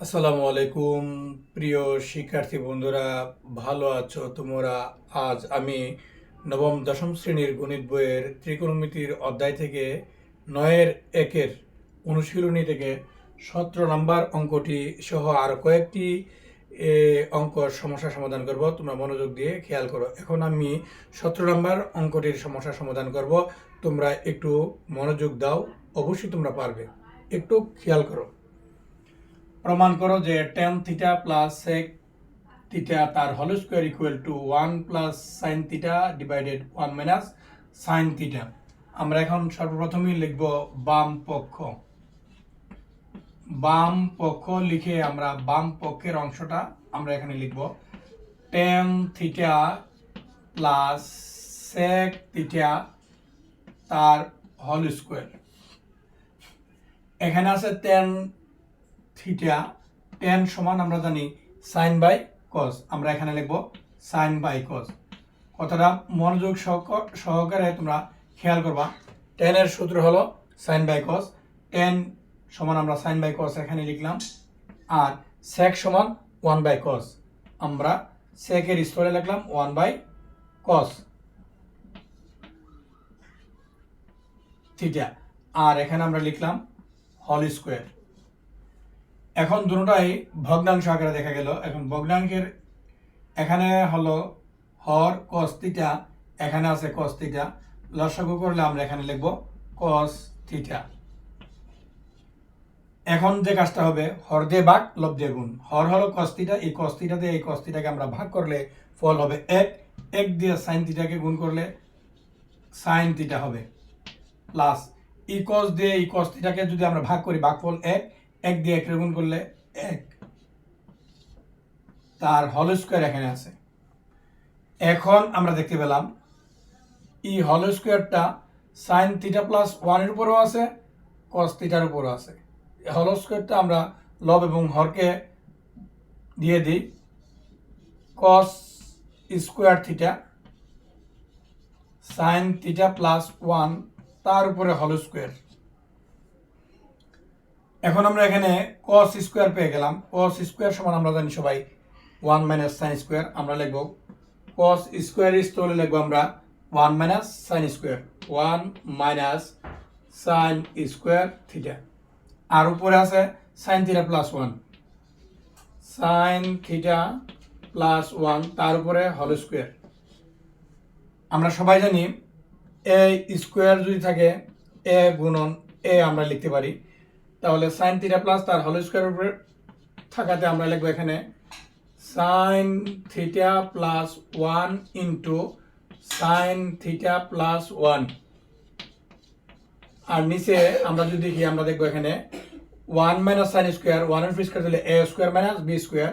আসসালামু আলাইকুম প্রিয় শিক্ষার্থী বন্ধুরা ভালো আছো তোমরা? আজ আমি নবম দশম শ্রেণির গণিত বইয়ের ত্রিকোণমিতির অধ্যায় থেকে নয়ের একের অনুশীলনী থেকে সতেরো নম্বর অঙ্কটি সহ আর কয়েকটি এ, অঙ্কর সমস্যা সমাধান করব। তোমরা মনোযোগ দিয়ে খেয়াল করো। এখন আমি সতেরো নম্বর অঙ্কটির সমস্যা সমাধান করব। তোমরা একটু মনোযোগ দাও অবশ্যই তোমরা পারবে। একটু খেয়াল করো। প্রমাণ করো যে tan theta plus sec theta তার whole square equal to one plus sine theta divided one minus sine theta আমরা এখন সর্বপ্রথমেই লিখব বাম পক্ষ। বাম পক্ষ লিখে আমরা বাম পক্ষের অংশটা আমরা এখানে লিখব। Tan theta plus sec theta তার হোল স্কোয়ার এখানে আছে টেন থিটা টেন সমান আমরা জানি সাইন বাই কস আমরা এখানে লিখব সাইন বাই কস কথাটা মনোযোগ সহক- সহকারে তোমরা খেয়াল করবা। টেনের সূত্র হলো সাইন বাই কস টেন সমান আমরা সাইন বাই কস এখানে লিখলাম। আর সেক সমান ওয়ান বাই কস আমরা সেকের স্তরে লিখলাম ওয়ান বাই কস থিটা। আর এখানে আমরা লিখলাম হল স্কোয়ার এখন দুটোটাই ভগ্নাংশ আকারে দেখা গেল। এখন ভগ্নাংশের এখানে হলো হর কস থিটা এখানে আছে কস থিটা করলে আমরা এখানে লিখব কস থিটা এখন যে কাজটা হবে, হর দিয়ে ভাগ, লব দিয়ে গুণ। হর হলো কস্তিটা এই কস থিটা দিয়ে এই কস থিটাকে আমরা ভাগ করলে ফল হবে এক। এক দিয়ে সাইন থিটাকে গুণ করলে সাইন থিটা হবে। প্লাস ই কস দিয়ে ই কস থিটাকে যদি আমরা ভাগ করি, ভাগফল এক। এক দিয়ে এক গুণ করলে এক। তার হল স্কোয়ার এখানে আছে। এখন আমরা দেখতে পেলাম, ই হল স্কোয়ারটা সাইন থিটা প্লাস ওয়ানের উপরেও আছে, কস থিটার উপরেও আছে। হল স্কোয়ারটা আমরা লব এবং হরকে দিয়ে দিই, cos square theta sine theta plus one তার উপরে হল স্কোয়ার। এখন আমরা এখানে cos স্কোয়ার পেয়ে গেলাম। cos স্কোয়ার সমান আমরা জানি সবাই ওয়ান মাইনাস সাইন স্কোয়ার আমরা লিখব cos স্কোয়ার স্থলে লিখব আমরা one minus sine square one minus sine square theta আর উপরে আছে sine theta plus one sine theta plus one তার উপরে হল স্কোয়ার আমরা সবাই জানি এ স্কোয়ার যদি থাকে এ গুণন এ আমরা লিখতে পারি। তাহলে সাইন থিটা প্লাস তার হোল স্কোয়ার উপরে থাকাতে আমরা লিখব এখানে sine theta plus one into sine theta plus one আর নিচে আমরা যদি দেখি, আমরা দেখব এখানে ওয়ান মাইনাস সাইন স্কোয়ার ওয়ানের ফ্রি স্কোয়ার দিলে A square minus B square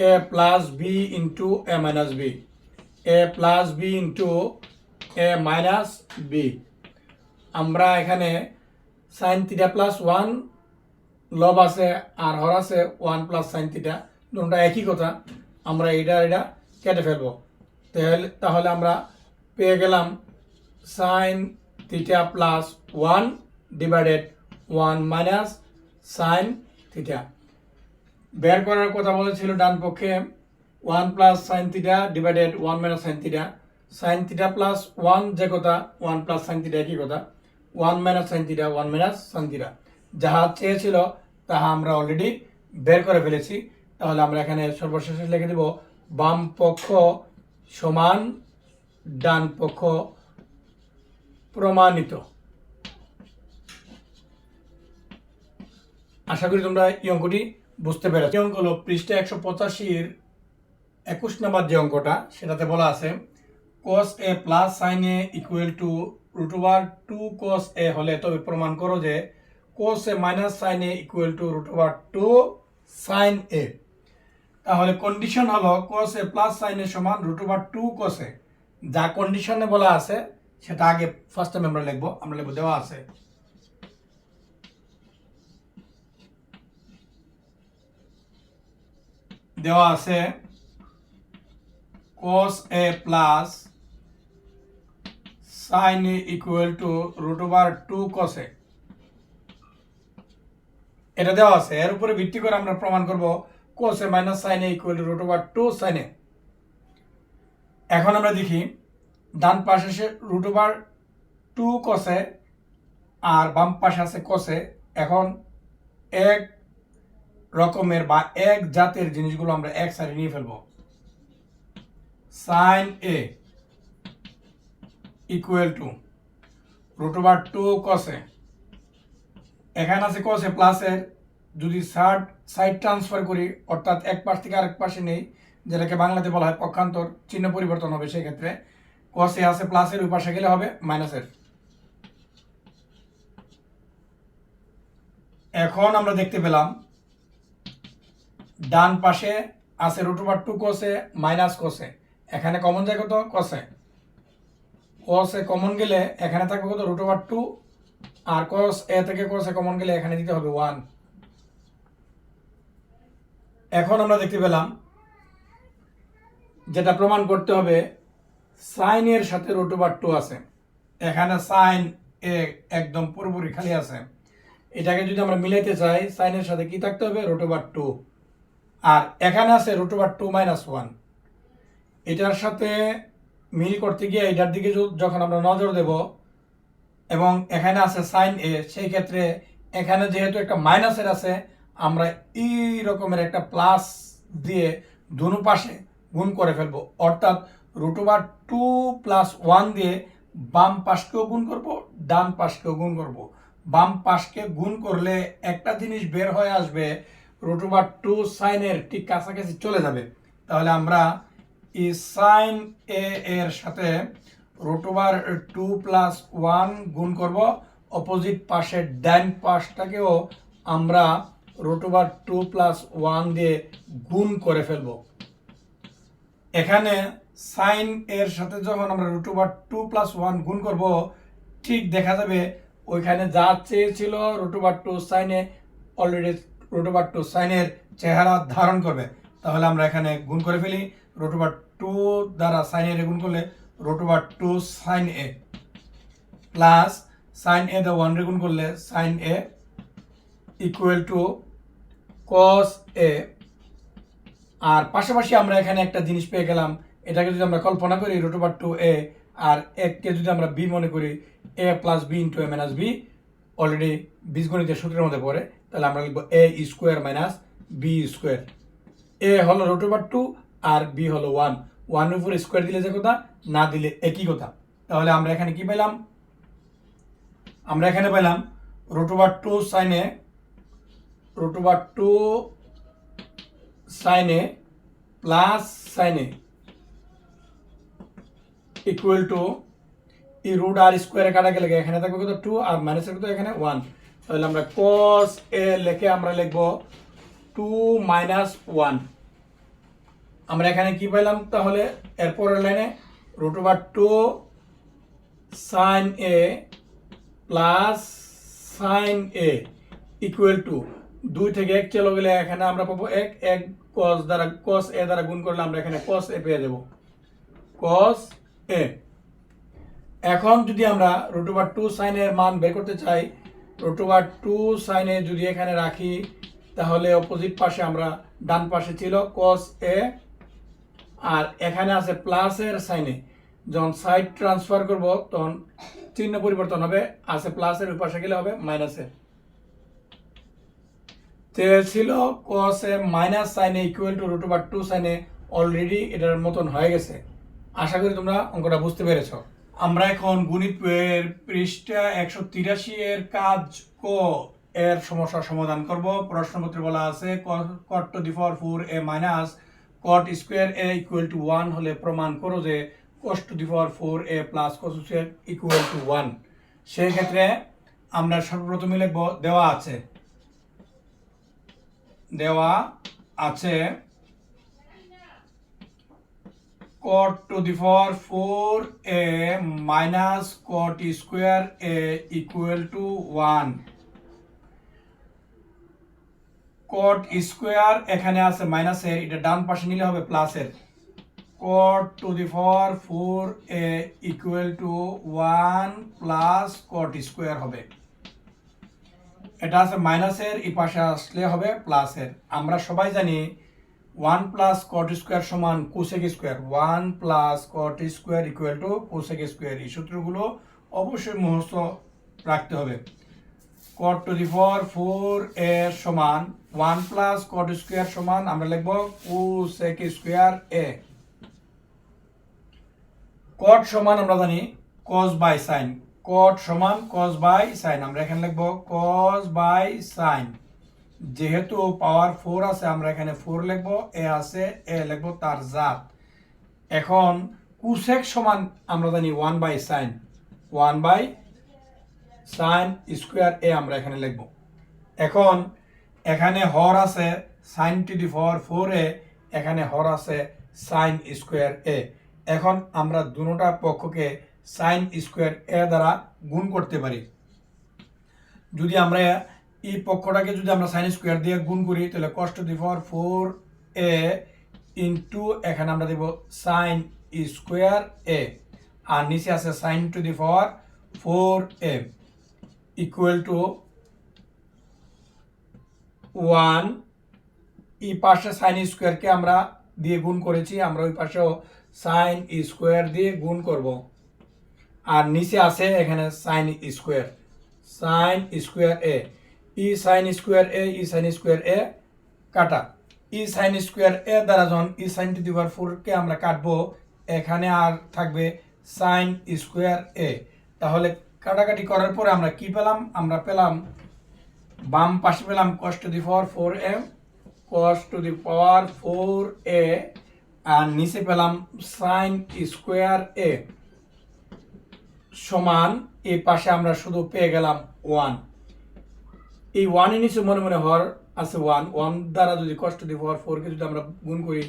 A plus B into A minus B A plus B into A minus B আমরা এখানে সাইন থিটা প্লাস ওয়ান লব আছে, আর হর আছে ওয়ান প্লাস সাইন থিটা দুটা একই কথা। আমরা এটা এটা কেটে ফেলব। তাহলে তাহলে আমরা পেয়ে গেলাম sine theta plus one divided one minus sine theta বের করার কথা বলেছিল ডান পক্ষে one plus sine theta divided one minus sine theta sine theta plus one যে কথা ওয়ান প্লাস সাইন থিটা একই কথা। One minus sine theta one minus sine theta যাহা চেয়েছিল, তাহা আমরা অলরেডি বের করে ফেলেছি। তাহলে আমরা এখানে সর্বশেষে লিখে দেব, বাম পক্ষ সমান ডান পক্ষ প্রমাণিত। আশা করি তোমরা এই অঙ্কটি বুঝতে পেরেছ। এই অঙ্ক হলো পৃষ্ঠা একশো পঁচাশির একুশ নম্বর যে অঙ্কটা, সেটাতে বলা আছে, cos A plus sine A equal to root over two cos A হলে তবে প্রমাণ করো যে cos A minus sine A equal to root over two sine A তাহলে কন্ডিশন হলো cos A plus sine A সমান root over two cos A যা কন্ডিশনে বলা আছে, সেটা আগে ফার্স্ট টাইম আমরা লিখব আমরা লিখব দেওয়া আছে। দেওয়া আছে cos a plus sin a equal to root over two cos a এটা দেওয়া আছে। এর উপরে ভিত্তি করে আমরা প্রমাণ করব cos A minus sine A equal to root over two sine A এখন আমরা দেখি ডান পাশে সে root over two cos A আর বাম পাশে আছে কসে এখন এক রকমের বা এক জাতের জিনিসগুলো আমরা এক সাইডে নিয়ে ফেলব। Sine A equal to root over two cos A এখানে আছে কসে প্লাসের যদি সাইড সাইড ট্রান্সফার করি, অর্থাৎ এক পাশ থেকে আরেক পাশে নেই, যেটাকে বাংলাতে বলা হয় পক্ষান্তর চিহ্ন পরিবর্তন হবে সেক্ষেত্রে কসে আছে প্লাসের ওই পাশে গেলে হবে মাইনাসের এখন আমরা দেখতে পেলাম, ডান পাশে আছে root over two cos A minus cos A এখানে কমন যায় কত? Cos A cos A common গেলে এখানে থাকবে কত? রুট ওভার টু আর কস এ থেকে কোসে কমন গেলে এখানে দিতে হবে ওয়ান এখন আমরা দেখতে পেলাম যেটা প্রমাণ করতে হবে সাইনের সাথে রুট ওভার টু আছে। এখানে সাইন এ একদম পুরোপুরি খালি আছে। এটাকে যদি আমরা মিলাইতে চাই সাইনের সাথে কি থাকতে হবে? রুট ওভার টু আর এখানে আছে root over two minus one এটার সাথে মিল করতে গিয়ে এটার দিকে যখন আমরা নজর দেব এবং এখানে আছে সাইন এ সেই ক্ষেত্রে এখানে যেহেতু একটা মাইনাসের আছে, আমরা এই রকমের একটা প্লাস দিয়ে দুনো পাশে গুণ করে ফেলব। অর্থাৎ root over two plus one দিয়ে বাম পাশকেও গুণ করব, ডান পাশকেও গুণ করব। বাম পাশকে গুণ করলে একটা জিনিস বের হয়ে আসবে রুট ওভার টু সাইনের ঠিক কাছাকাছি চলে যাবে। তাহলে আমরা সাইন এ এর সাথে root over two plus one গুণ করব। অপোজিট পাশের ডান পাশটাকেও আমরা root over two plus one দিয়ে গুণ করে ফেলব। এখানে সাইন এর সাথে যখন আমরা root over two plus one গুণ করব, ঠিক দেখা যাবে ওইখানে যা চেয়েছিল root over two sine A already root over two সাইনের চেহারা ধারণ করবে। তাহলে আমরা এখানে গুণ করে ফেলি। রুট ওভার টু দ্বারা সাইন এ গুণ করলে root over two sine A plus sine A the one রে গুণ করলে sine A equal to cos A আর পাশাপাশি আমরা এখানে একটা জিনিস পেয়ে গেলাম, এটাকে যদি আমরা কল্পনা করি রুট ওভার টু এ আর এককে যদি আমরা বি মনে করি A plus B into A minus B already বীজগণিতের সূত্রের মধ্যে পড়ে, তাহলে আমরা লিখব A square minus B square A হলো রুট ওভার টু আর বি হলো ওয়ান ওয়ান উপর স্কোয়ার দিলে যে কথা, না দিলে একই কথা। তাহলে আমরা এখানে কি পেলাম আমরা এখানে পেলাম root over two sine A root over two sine A plus sine A equal to এই রুট আর স্কোয়ারে কাটা গেলে এখানে থাকবে কত? টু আর মাইনাসের কত? এখানে ওয়ান তাহলে আমরা কস এ লিখে আমরা লিখব টু মাইনাস ওয়ান আমরা এখানে কি পেলাম তাহলে এরপরের লাইনে root over two sine A plus sine A equal to দুই থেকে এক চলে গেলে এখানে আমরা পাবো এক এক কস দ্বারা কস এ দ্বারা গুণ করলে আমরা এখানে কস এ পেয়ে যাব। কস এ এখন যদি আমরা রুট ওভার টু সাইনের মান বের করতে চাই রুট ওভার টু সাইনে যদি এখানে রাখি, তাহলে অপোজিট পাশে আমরা ডান পাশে ছিল কস এ আর এখানে আছে প্লাসের সাইনে যখন সাইড ট্রান্সফার করব, তখন চিহ্ন পরিবর্তন হবে, আছে প্লাসের ওই পাশে গেলে হবে মাইনাসের তে ছিল cos A minus sine A equal to root over two sine A already এটার মতন হয়ে গেছে। আশা করি তোমরা অঙ্কটা বুঝতে পেরেছ। আমরা এখন গণিত বইয়ের পৃষ্ঠা একশো তিরাশি এর কাজ ক এর সমস্যার সমাধান করব। প্রশ্নপত্রে বলা আছে cot to the four A minus cot square A equal to one হলে প্রমাণ করো যে cos to the power four A plus cos square equal to one সেই ক্ষেত্রে আমরা সর্বপ্রথমে লিখব, দেওয়া আছে। দেওয়া আছে cot to the power 4 a minus cot square a equal to 1 cot square এখানে আছে মাইনাসের এটা ডান পাশে নিলে হবে প্লাসের cot to the power 4 a equal to 1 plus cot square হবে। এটা আছে মাইনাসের এই পাশে আসলে হবে প্লাসের আমরা সবাই জানি ওয়ান প্লাস কট স্কোয়ার সমান cosec square one plus cot square equal to cosec square এই সূত্রগুলো অবশ্যই মুখস্থ রাখতে হবে। Cot to the four four এর সমান ওয়ান প্লাস কট স্কোয়ার সমান আমরা লিখব কোসেক স্কোয়ার এ কট সমান আমরা জানি কস বাই সাইন কট সমান কস বাই সাইন আমরা এখানে লিখব কস বাই সাইন যেহেতু পাওয়ার ফোর আছে, আমরা এখানে ফোর লিখব এ আছে এ লিখব তার জাত। এখন কুসেক সমান আমরা জানি one by sine one by sine square A আমরা এখানে লিখব। এখন এখানে হর আছে sine to the four four A, এখানে হর আছে সাইন স্কোয়ার এ। এখন আমরা দুটোটা পক্ষকে সাইন স্কোয়ার এ দ্বারা গুণ করতে পারি। যদি আমরা এই পক্ষটাকে যদি আমরা সাইন স্কোয়ার দিয়ে গুণ করি, তাহলে cot the four four A into এখানে আমরা দেব সাইন স্কোয়ার এ। আর নিচে আছে sine to the four four A. Equal to one এই পাশে সাইন স্কোয়ারকে আমরা দিয়ে গুণ করেছি, আমরা ওই পাশেও সাইন স্কোয়ার দিয়ে গুণ করব। আর নিচে আছে এখানে sine square sine square A. E sine square A, ই সাইন স্কোয়ার এ কাটা। ই সাইন স্কোয়ার এ দ্বারা যখন ই সাইন টু দি পাওয়ার ফোরকে আমরা কাটবো, এখানে আর থাকবে সাইন স্কোয়ার এ। তাহলে কাটাকাটি করার পরে আমরা কি পেলাম? আমরা পেলাম বাম পাশে পেলাম cos to the power four M cos to the power four A আর নিচে পেলাম সাইন স্কোয়ার এ সমান এই পাশে আমরা শুধু পেয়ে গেলাম ওয়ান এই ওয়ানের নিচে মনে মনে হর আছে ওয়ান ওয়ান দ্বারা যদি কস টু দি পাওয়ার ফোরকে যদি আমরা গুণ করি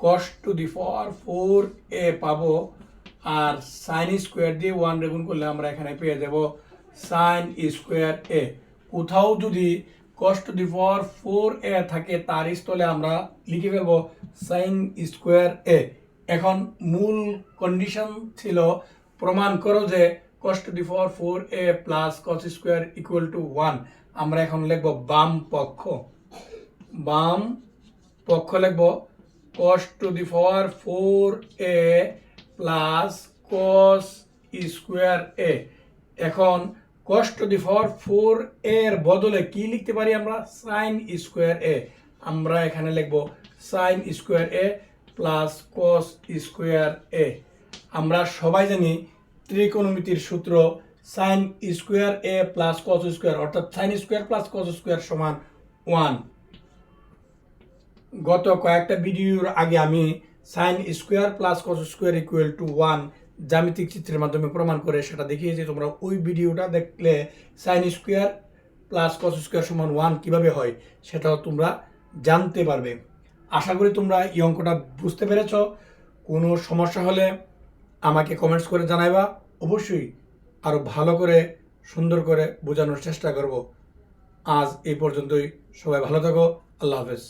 কস to the power four A পাবো আর সাইন স্কোয়ার দিয়ে ওয়ান রে গুণ করলে আমরা এখানে পেয়ে যাব সাইন স্কোয়ার এ কোথাও যদি কস টু দি পাওয়ার ফোর এ থাকে, তার স্থলে আমরা লিখে ফেলব সাইন স্কোয়ার এ এখন মূল কন্ডিশন ছিল, প্রমাণ করো যে cos to the power four A plus cos square equal to one আমরা এখন লিখব বাম পক্ষ। বাম পক্ষ লিখব cos to the power four A plus cos square A এখন cos to the power four এর বদলে কি লিখতে পারি আমরা? সাইন স্কোয়ার এ আমরা এখানে লিখব sine square A plus cos square A আমরা সবাই জানি ত্রিকোণমিতির সূত্র sine square A plus cos square, অর্থাৎ sine square plus cos square সমান ওয়ান গত কয়েকটা ভিডিওর আগে আমি sine square plus cos square equal to one জ্যামিতিক চিত্রের মাধ্যমে প্রমাণ করে সেটা দেখিয়েছি তোমরা ওই ভিডিওটা দেখলে sine square plus cos square সমান ওয়ান কীভাবে হয়, সেটাও তোমরা জানতে পারবে। আশা করি তোমরা এই অঙ্কটা বুঝতে পেরেছ। কোনো সমস্যা হলে আমাকে কমেন্টস করে জানাইবা। অবশ্যই আরও ভালো করে, সুন্দর করে বোঝানোর চেষ্টা করব। আজ এই পর্যন্তই। সবাই ভালো থাকো। আল্লাহ হাফেজ।